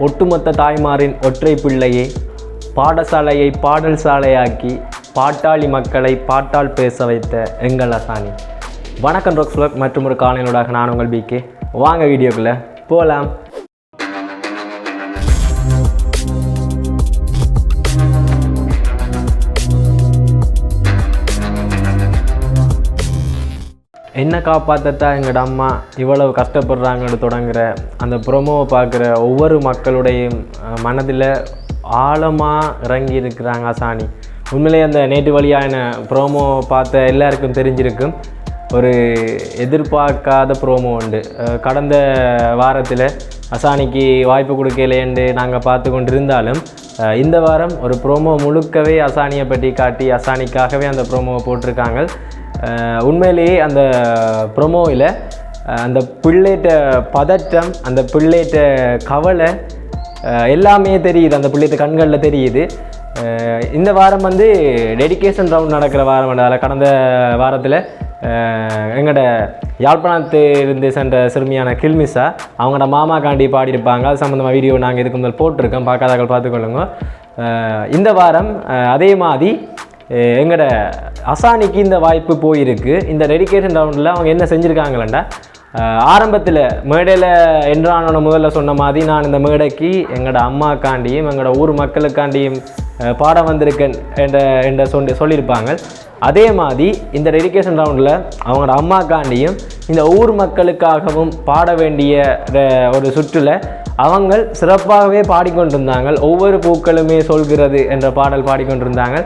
ஒட்டுமொத்த தாய்மாரின் ஒற்றை பிள்ளையே பாடசாலையை பாடல் சாலையாக்கி பாட்டாளி மக்களை பாட்டால் பேச வைத்த எங்கள் அசானி. வணக்கம் ரோக்ஸ்லோக் மற்றும் ஒரு காலையிலோடாக நான் உங்கள் பிகே வாங்க வீடியோக்குள்ளே போகலாம் என்ன காப்பாற்றத்தா எங்கள் அம்மா இவ்வளவு கஷ்டப்படுறாங்கன்னு தொடங்குற அந்த ப்ரொமோவை பார்க்குற ஒவ்வொரு மக்களுடையும் மனதில் ஆழமாக இறங்கி இருக்கிறாங்க ஆசானி. உண்மையிலேயே அந்த நேற்று வழியான ப்ரோமோ பார்த்த எல்லாருக்கும் தெரிஞ்சிருக்கும். ஒரு எதிர்பார்க்காத ப்ரோமோ உண்டு. கடந்த வாரத்தில் அசானிக்கு வாய்ப்பு கொடுக்கலையேன்னு நாங்கள் பார்த்து கொண்டிருந்தாலும் இருந்தாலும் இந்த வாரம் ஒரு ப்ரோமோ முழுக்கவே அசானியை பற்றி காட்டி அசானிக்காகவே அந்த ப்ரோமோவை போட்டிருக்காங்க. உண்மையிலேயே அந்த ப்ரொமோவில் அந்த பிள்ளைகிட்ட பதட்டம் அந்த பிள்ளைகிட்ட கவலை எல்லாமே தெரியுது. அந்த பிள்ளைகிட்ட கண்களில் தெரியுது. இந்த வாரம் வந்து டெடிகேஷன் ரவுண்ட் நடக்கிற வாரம் அதில் கடந்த வாரத்தில் எங்களோட யாழ்ப்பாணத்திலிருந்து சென்ற சிறுமியான கில்மிஸா அவங்களோட மாமா காண்டி பாடியிருப்பாங்க. அது சம்மந்தமாக வீடியோ நாங்கள் இதுக்கு முதல் போட்டிருக்கோம். பார்க்காதாக்கள் பார்த்துக்கொள்ளுங்க. இந்த வாரம் அதே மாதிரி எங்களோட அசானிக்கு இந்த வாய்ப்பு போயிருக்கு. இந்த டெடிக்கேஷன் ரவுண்டில் அவங்க என்ன செஞ்சுருக்காங்களேண்டா? ஆரம்பத்தில் மேடையில் என்றானோட முதல்ல சொன்ன மாதிரி நான் இந்த மேடைக்கு எங்களோட அம்மாக்காண்டியும் எங்களோட ஊர் மக்களுக்காண்டியும் பாட வந்திருக்கேன் என்ற என்ற சொல்லி சொல்லியிருப்பாங்க. அதே மாதிரி இந்த டெடிக்கேஷன் ரவுண்டில் அவங்களோட அம்மாக்காண்டியும் இந்த ஊர் மக்களுக்காகவும் பாட வேண்டிய ஒரு சுற்றில் அவங்க சிறப்பாகவே பாடிக்கொண்டிருந்தாங்க. ஒவ்வொரு பூக்களுமே சொல்கிறது என்ற பாடல் பாடிக்கொண்டிருந்தாங்க.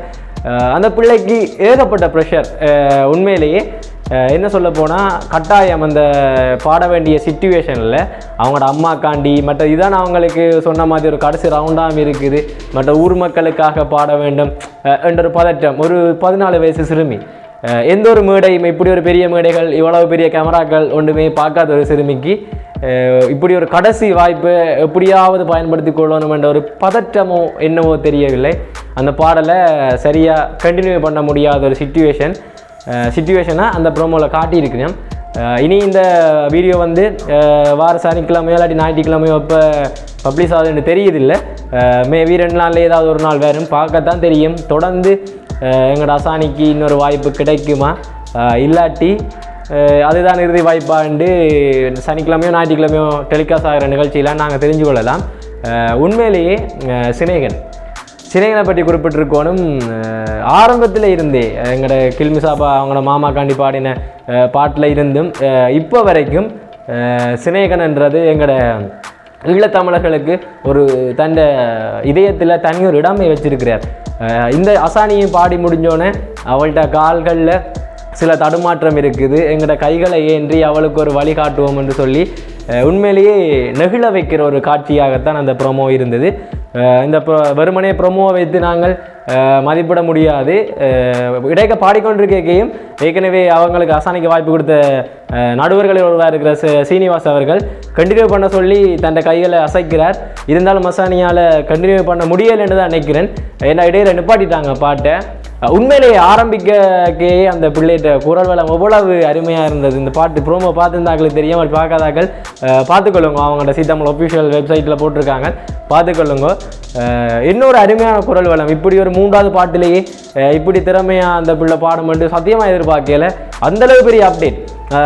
அந்த பிள்ளைக்கு ஏகப்பட்ட ப்ரெஷர் உண்மையிலேயே என்ன சொல்ல போனால் கட்டாயம் அந்த பாட வேண்டிய சுச்சுவேஷனில் அவங்களோட அம்மாக்காண்டி மற்ற இதான் அவங்களுக்கு சொன்ன மாதிரி ஒரு கடைசி ரவுண்டாகவும் இருக்குது. மற்ற ஊர் மக்களுக்காக பாட வேண்டும் என்ற ஒரு பதட்டம் ஒரு பதினாலு வயசு சிறுமி. எந்த ஒரு மேடையும் இப்படி ஒரு பெரிய மேடைகள் இவ்வளவு பெரிய கேமராக்கள் ஒன்றுமே பார்க்காத ஒரு சிறுமிக்கு இப்படி ஒரு கடைசி வாய்ப்பை எப்படியாவது பயன்படுத்தி கொள்ளணும் என்ற ஒரு பதற்றமோ என்னவோ தெரியவில்லை. அந்த பாடலை சரியாக கண்டினியூ பண்ண முடியாத ஒரு சுச்சுவேஷன் சுச்சுவேஷனாக அந்த ப்ரோமோவில் காட்டியிருக்கிறேன் இனி இந்த வீடியோ வந்து வார சனிக்கிழமையோ இல்லாட்டி ஞாயிற்றுக்கிழமையோ இப்போ பப்ளிஷ் ஆகுதுன்னு தெரியுதில்லை. மேபி ரெண்டு நாளில் ஏதாவது ஒரு நாள் வேறும் பார்க்கத்தான் தெரியும். தொடர்ந்து எங்களோட அசானிக்கு இன்னொரு வாய்ப்பு கிடைக்குமா? இல்லாட்டி அதுதான் இறுதி வாய்ப்பாண்டு சனிக்கிழமையோ ஞாயிற்றுக்கிழமையோ டெலிகாஸ்ட் ஆகிற நிகழ்ச்சியெலாம் நாங்கள் தெரிஞ்சு கொள்ளலாம். உண்மையிலேயே சினேகன் சினேகனை பற்றி குறிப்பிட்டிருக்கோனும் ஆரம்பத்தில் இருந்தே எங்களோட கில்மி சாப்பா அவங்களோட மாமாக்காண்டி பாடின பாட்டில் இருந்தும் இப்போ வரைக்கும் சினேகன்ன்றது எங்களோட ஈழத்தமிழர்களுக்கு ஒரு தந்த இதயத்தில் தனி ஒரு இடமை வச்சிருக்கிறார். இந்த அசானியும் பாடி முடிஞ்சோடனே அவள்கிட்ட கால்களில் சில தடுமாற்றம் இருக்குது. எங்களோட கைகளை ஏன்றி அவளுக்கு ஒரு வழி காட்டுவோம் என்று சொல்லி உண்மையிலேயே நெகிழ வைக்கிற ஒரு காட்சியாகத்தான் அந்த ப்ரோமோ இருந்தது. இந்த ப்ரோ வெறுமனே ப்ரொமோவை வைத்து நாங்கள் மதிப்பிட முடியாது. இடைக்க பாடிக்கொண்டிருக்கையும் ஏற்கனவே அவங்களுக்கு அசானிக்கு வாய்ப்பு கொடுத்த நடுவர்களில் ஒருவராக இருக்கிற சீனிவாஸ் அவர்கள் கண்டினியூ பண்ண சொல்லி தன்னை கைகளை அசைக்கிறார். இருந்தாலும் மசானியால் கண்டினியூ பண்ண முடியலைன்னு தான் நினைக்கிறேன். ஏன்னா இடையில நிப்பாட்டிட்டாங்க பாட்டை. உண்மையிலேயே ஆரம்பிக்கக்கே அந்த பிள்ளைகிட்ட குரல் வளம் எவ்வளவு அருமையாக இருந்தது. இந்த பாட்டு ப்ரோமோ பார்த்துருந்தாக்களுக்கு தெரியும் அப்படி பார்க்காதாக்கள் பார்த்துக்கொள்ளுங்க. அவங்களோட சீதாமல் ஒஃபிஷியல் வெப்சைட்டில் போட்டிருக்காங்க. பார்த்துக்கொள்ளுங்க. இன்னொரு அருமையான குரல் வளம். இப்படி ஒரு மூன்றாவது பாட்டிலேயே இப்படி திறமையாக அந்த பிள்ளை பாடும் என்று சத்தியமாக எதிர்பார்க்கல. அந்தளவு பெரிய அப்டேட்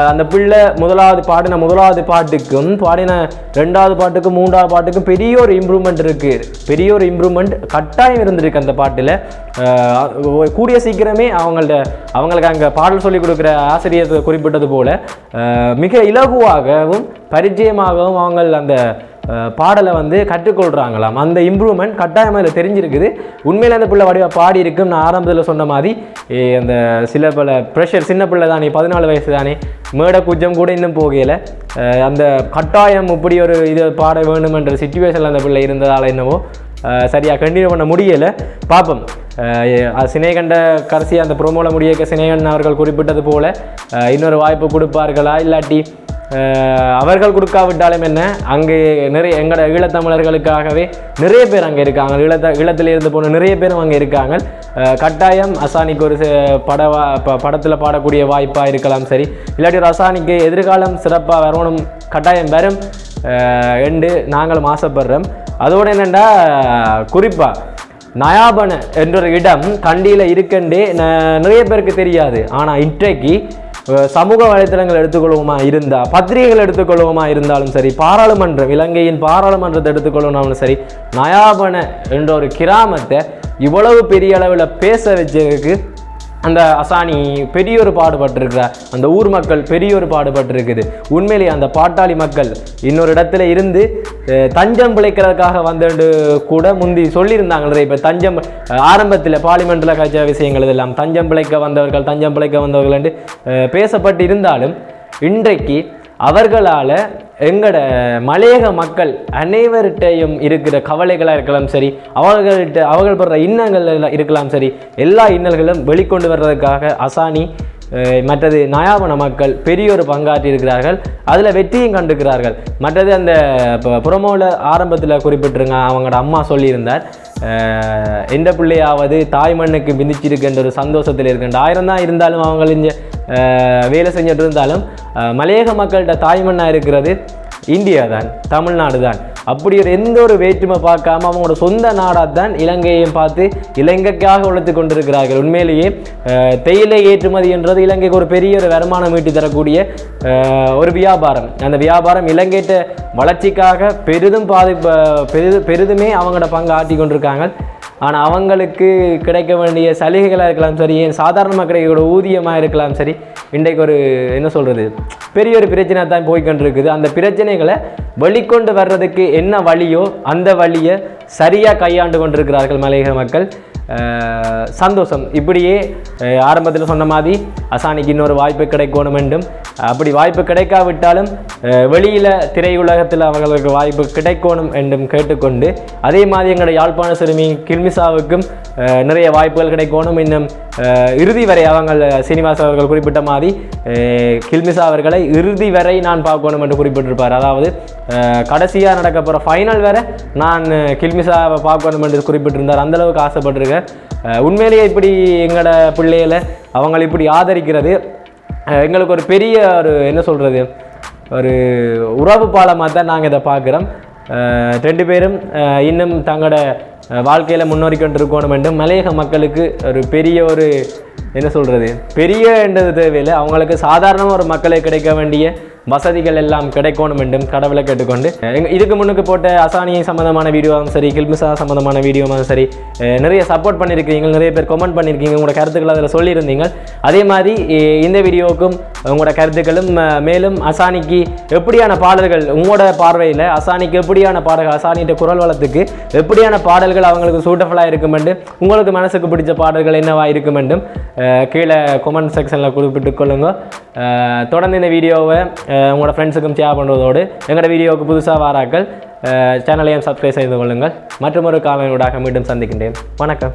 அந்த பிள்ளை முதலாவது பாடின முதலாவது பாட்டுக்கும் பாடின ரெண்டாவது பாட்டுக்கும் மூன்றாவது பாட்டுக்கும் பெரிய ஒரு இம்ப்ரூவ்மெண்ட் இருக்குது பெரிய ஒரு இம்ப்ரூவ்மெண்ட் கட்டாயம் இருந்திருக்கு அந்த பாட்டில். கூடிய சீக்கிரமே அவங்கள்ட்ட அவங்களுக்கு அங்கே பாடல் சொல்லிக் கொடுக்குற ஆசிரியர் குறிப்பிட்டது போல் மிக இலகுவாகவும் பரிச்சயமாகவும் அவங்க அந்த பாடலை வந்து கற்றுக்கொள்கிறாங்களாம் அந்த இம்ப்ரூவ்மெண்ட் கட்டாயமாக இதில் தெரிஞ்சிருக்குது. உண்மையில் அந்த பிள்ளை வடிவாக பாடி இருக்கும் நான் ஆரம்பத்தில் சொன்ன மாதிரி அந்த சில பல ப்ரெஷர் சின்ன பிள்ளை தானே பதினாலு வயசு தானே மேடை குஜம் கூட இன்னும் போகையில் அந்த கட்டாயம் இப்படி ஒரு இதை பாட வேணுமென்ற சுச்சுவேஷனில் அந்த பிள்ளை இருந்ததால் என்னவோ சரியாக கண்டினியூ பண்ண முடியலை. பார்ப்போம். சினேகண்ட கடைசி அந்த ப்ரோமோவில் முடியக்க சினேகன் அவர்கள் குறிப்பிட்டது போல் இன்னொரு வாய்ப்பு கொடுப்பார்களா? இல்லாட்டி அவர்கள் கொடுக்காவிட்டாலும் என்ன? அங்கே நிறைய எங்களோட ஈழத்தமிழர்களுக்காகவே நிறைய பேர் அங்கே இருக்காங்க. ஈழத்த ஈழத்தில் இருந்து போன நிறைய பேரும் அங்கே இருக்காங்க. கட்டாயம் அசானிக்கு ஒரு படவா பட ப- படத்தில் பாடக்கூடிய வாய்ப்பாக இருக்கலாம் சரி. இல்லாட்டி ஒரு அசானிக்கு எதிர்காலம் சிறப்பாக வரணும் கட்டாயம் வரும். என்று நாங்களும் ஆசைப்படுறோம். அதோடு என்னென்னா குறிப்பாக நயாபன என்ற ஒரு இடம் கண்டியில் இருக்கண்டே ந- நிறைய பேருக்கு தெரியாது. ஆனால் இன்றைக்கு சமூக வலைத்தளங்கள் எடுத்துக்கொள்வோமா இருந்தால் பத்திரிகைகள் எடுத்துக்கொள்வோமா இருந்தாலும் சரி பாராளுமன்றம் இலங்கையின் பாராளுமன்றத்தை எடுத்துக்கொள்ளணும்னாலும் சரி நயாபன என்ற ஒரு கிராமத்தை இவ்வளவு பெரிய அளவில் பேச வச்சதுக்கு அந்த அசானி பெரியொரு பாடுபட்டிருக்கிறார் அந்த ஊர் மக்கள் பெரியோரு பாடுபட்டிருக்குது. உண்மையிலேயே அந்த பாட்டாளி மக்கள் இன்னொரு இடத்துல இருந்து தஞ்சம் பிழைக்கிறதுக்காக வந்து கூட முந்தி சொல்லியிருந்தாங்க இப்போ தஞ்சம் ஆரம்பத்தில் பார்லிமெண்ட்டில் கட்ச விஷயங்கள் இதெல்லாம் தஞ்சம் பிழைக்க வந்தவர்கள் தஞ்சம் பிழைக்க வந்தவர்கள் என்று பேசப்பட்டு இருந்தாலும் இன்றைக்கு அவர்களால் எங்கட மலையக மக்கள் அனைவர்கிட்டையும் இருக்கிற கவலைகளாக இருக்கலாம் சரி அவர்கள்ட்ட அவர்கள் படுற இன்னங்கள் இருக்கலாம் சரி எல்லா இன்னல்களும் வெளிக்கொண்டு வர்றதுக்காக அசானி மற்றது நயாவன மக்கள் பெரிய ஒரு பங்காற்றி இருக்கிறார்கள் அதில் வெற்றியும் கண்டுக்கிறார்கள். மற்றது அந்த புறமோவில் ஆரம்பத்தில் குறிப்பிட்டிருங்க அவங்களோட அம்மா சொல்லியிருந்தார். எந்த பிள்ளையாவது தாய் மண்ணுக்கு மிதிச்சிருக்கின்ற ஒரு சந்தோஷத்தில் இருக்கின்ற ஆயிரம் தான் இருந்தாலும் அவங்க இங்க, வேலை செஞ்சுட்டு இருந்தாலும் மலையக மக்கள்கிட்ட தாய்மண்ணாக இருக்கிறது இந்தியா தான் தமிழ்நாடு தான். அப்படி ஒரு எந்த ஒரு வேற்றுமை பார்க்காம அவங்களோட சொந்த நாடாக தான் இலங்கையையும் பார்த்து இலங்கைக்காக உழைத்து கொண்டிருக்கிறார்கள். உண்மையிலேயே தேயிலை ஏற்றுமதி என்றது இலங்கைக்கு ஒரு பெரிய ஒரு வருமானம் ஈட்டி தரக்கூடிய ஒரு வியாபாரம். அந்த வியாபாரம் இலங்கைட்ட வளர்ச்சிக்காக பெரிதும் பாதிப்பு பெரிது பெரிதுமே அவங்களோட பங்கு ஆட்டி கொண்டிருக்காங்க. ஆனால் அவங்களுக்கு கிடைக்க வேண்டிய சலுகைகளாக இருக்கலாம் சரி ஏன் சாதாரணமாக கிடைக்கக்கூடிய ஊதியமாக இருக்கலாம் சரி இன்றைக்கு ஒரு என்ன சொல்கிறது பெரிய ஒரு பிரச்சனை தான் போய்கொண்டிருக்குது அந்த பிரச்சனைகளை வெளிக்கொண்டு வர்றதுக்கு என்ன வழியோ அந்த வழியை சரியாக கையாண்டு கொண்டிருக்கிறார்கள் மலையக மக்கள். சந்தோஷம். இப்படியே ஆரம்பத்தில் சொன்ன மாதிரி அசானிக்கு இன்னொரு வாய்ப்பு கிடைக்கணும் என்றும் அப்படி வாய்ப்பு கிடைக்காவிட்டாலும் வெளியில் திரையுலகத்தில் அவர்களுக்கு வாய்ப்பு கிடைக்கணும் என்றும் கேட்டுக்கொண்டு அதே மாதிரி எங்களுடைய யாழ்ப்பாண சிறுமி கில்மிசாவுக்கும் நிறைய வாய்ப்புகள் கிடைக்கணும் இன்னும் இறுதி வரை அவங்க சீனிவாஸ் அவர்கள் குறிப்பிட்ட மாதிரி கில்மிசா அவர்களை இறுதி வரை நான் பார்க்கணும் என்று குறிப்பிட்டிருப்பார். அதாவது கடைசியாக நடக்க போகிற ஃபைனல் வரை நான் கில்மிசாவை பார்க்கணும் என்று குறிப்பிட்டிருந்தார். அந்தளவுக்கு ஆசைப்பட்டிருக்கேன். உண்மையிலேயே இப்படி எங்களோட பிள்ளைகளை அவங்களை இப்படி ஆதரிக்கிறது எங்களுக்கு ஒரு பெரிய ஒரு என்ன சொல்கிறது ஒரு உறவு பாலமாக தான் நாங்கள் இதை பார்க்குறோம். ரெண்டு பேரும் இன்னும் தங்களோட வாழ்க்கையில் முன்னோறி கொண்டிருக்கணும் என்றும் மலையக மக்களுக்கு ஒரு பெரிய ஒரு என்ன சொல்கிறது பெரிய என்றது தேவையில்லை. அவங்களுக்கு சாதாரண ஒரு மக்களுக்கு கிடைக்க வேண்டிய வசதிகள் எல்லாம் கிடைக்கணும் என்றும் கடவுளை கேட்டுக்கொண்டு இதுக்கு முன்னுக்கு போட்ட அசானியை சம்மந்தமான வீடியோவும் சரி கில்மிசா சம்மந்தமான வீடியோவும் சரி நிறைய சப்போர்ட் பண்ணியிருக்கீங்க நிறைய பேர் கமெண்ட் பண்ணியிருக்கீங்க உங்களோட கருத்துக்கள் அதில் சொல்லியிருந்தீங்க. அதே மாதிரி இந்த வீடியோவுக்கும் உங்களோட கருத்துக்களும் மேலும் அசானிக்கு எப்படியான பாடல்கள் உங்களோட பார்வையில் அசானிக்கு எப்படியான பாடல்கள் அசானிட்ட குரல் வளத்துக்கு எப்படியான பாடல்கள் அவங்களுக்கு சூட்டபுளாக இருக்கும் என்று உங்களுக்கு மனசுக்கு பிடிச்ச பாடல்கள் என்னவாக இருக்கும் என்றும் கீழே கமெண்ட் செக்ஷனில் குறிப்பிட்டு கொள்ளுங்கள் தொடர்ந்து இந்த வீடியோவை உங்களோட ஃப்ரெண்ட்ஸுக்கும் ஷேர் பண்ணுவதோடு எங்களோட வீடியோவுக்கு புதுசாக வாராக்கள் சேனலையும் சப்ஸ்கிரைப் செய்து கொள்ளுங்கள். மற்றும் ஒரு மீண்டும் சந்திக்கின்றேன். வணக்கம்.